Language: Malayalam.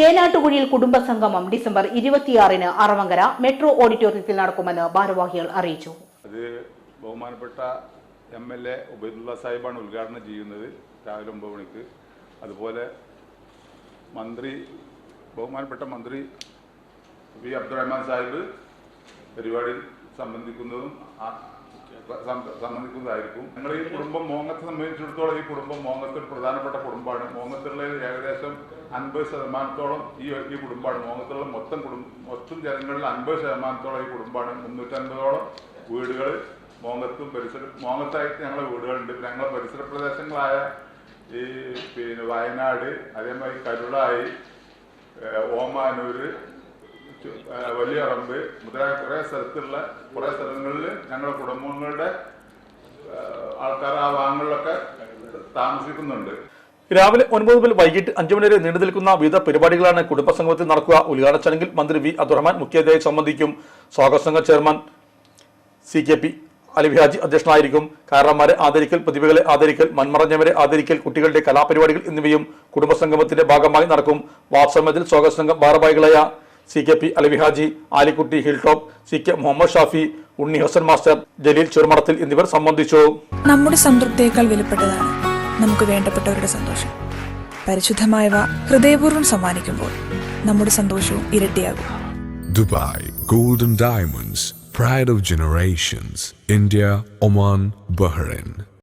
ചേനാട്ടുകുഴിയിൽ കുടുംബസംഗമം ഡിസംബർ ഇരുപത്തിയാറിന് അറവങ്കര മെട്രോ ഓഡിറ്റോറിയത്തിൽ നടക്കുമെന്ന് ഭാരവാഹികൾ അറിയിച്ചു. അത് ബഹുമാനപ്പെട്ട എം എൽ എ ഉബൈദുള്ള സാഹിബാണ് ഉദ്ഘാടനം ചെയ്യുന്നത് രാവിലെ ഒമ്പത് മണിക്ക്. അതുപോലെ മന്ത്രി ബഹുമാനപ്പെട്ട മന്ത്രി വി അബ്ദുറഹ്മാൻ സാഹിബ് പരിപാടി സംബന്ധിക്കുന്നതും ആ- സം- സംബന്ധിക്കുന്നതായിരിക്കും ഞങ്ങൾ ഈ കുടുംബം മോങ്ങത്തെ സംബന്ധിച്ചിടത്തോളം ഈ കുടുംബം മോങ്ങത്തിൽ പ്രധാനപ്പെട്ട കുടുംബമാണ്. മോങ്ങത്തുള്ള ഏകദേശം അൻപത് ശതമാനത്തോളം ഈ ഈ കുടുംബമാണ്. മോങ്ങത്തുള്ള മൊത്തം കുടുംബം മൊത്തം ജനങ്ങളിൽ അൻപത് ശതമാനത്തോളം ഈ കുടുംബമാണ്. മുന്നൂറ്റൻപതോളം വീടുകൾ മോങ്ങത്തും പരിസര മോങ്ങത്തായിട്ട് ഞങ്ങളെ വീടുകളുണ്ട്. ഞങ്ങളെ പരിസര പ്രദേശങ്ങളായ ഈ പിന്നെ വയനാട് അതേമാതിരി കരുളായി ഓമാനൂര് ചു- റമ്പ് മുതലായ കുറേ സ്ഥലത്തുള്ള കുറേ സ്ഥലങ്ങളിൽ ഞങ്ങളുടെ കുടുംബങ്ങളുടെ ആൾക്കാർ ആ ഭാഗങ്ങളിലൊക്കെ താമസിക്കുന്നുണ്ട്. രാവിലെ ഒൻപത് മുതൽ വൈകിട്ട് അഞ്ചു മണി വരെ നീണ്ടു നിൽക്കുന്ന വിവിധ പരിപാടികളാണ് കുടുംബസംഗമത്തിൽ നടക്കുക. ഉദ്ഘാടന ചടങ്ങിൽ മന്ത്രി വി. അബ്ദുറഹ്മാൻ മുഖ്യാതിഥിയായി സംബന്ധിക്കും സ്വാഗത സംഘ ചെയർമാൻ സി. കെ. പി. അലിബിഹാജി അധ്യക്ഷനായിരിക്കും. കാരണന്മാരെ ആദരിക്കൽ പ്രതിഭകളെ ആദരിക്കൽ മൺമറഞ്ഞവരെ ആദരിക്കൽ കുട്ടികളുടെ കലാപരിപാടികൾ എന്നിവയും കുടുംബസംഗമത്തിന്റെ ഭാഗമായി നടക്കും. വാത്സമ്യത്തിൽ സ്വാഗത സംഘം ഭാരവാഹികളായ C K P അലിവിഹാജി Alikutty hilltop C K Muhammad Shafi Unni Hasan master Jaleel ചെറുമടത്തിൽ എന്നിവർ സംബന്ധിച്ചു. നമ്മുടെ സംതൃപ്തിയേക്കാൾ വിലപ്പെട്ടതാണ് നമുക്ക് വേണ്ടപ്പെട്ടവരുടെ സന്തോഷം. പരിശുദ്ധമായവ ഹൃദയപൂർവം സമ്മാനിക്കുമ്പോൾ നമ്മുടെ സന്തോഷവും ഇരട്ടിയാകും. Dubai golden diamonds pride of generations India Oman Bahrain.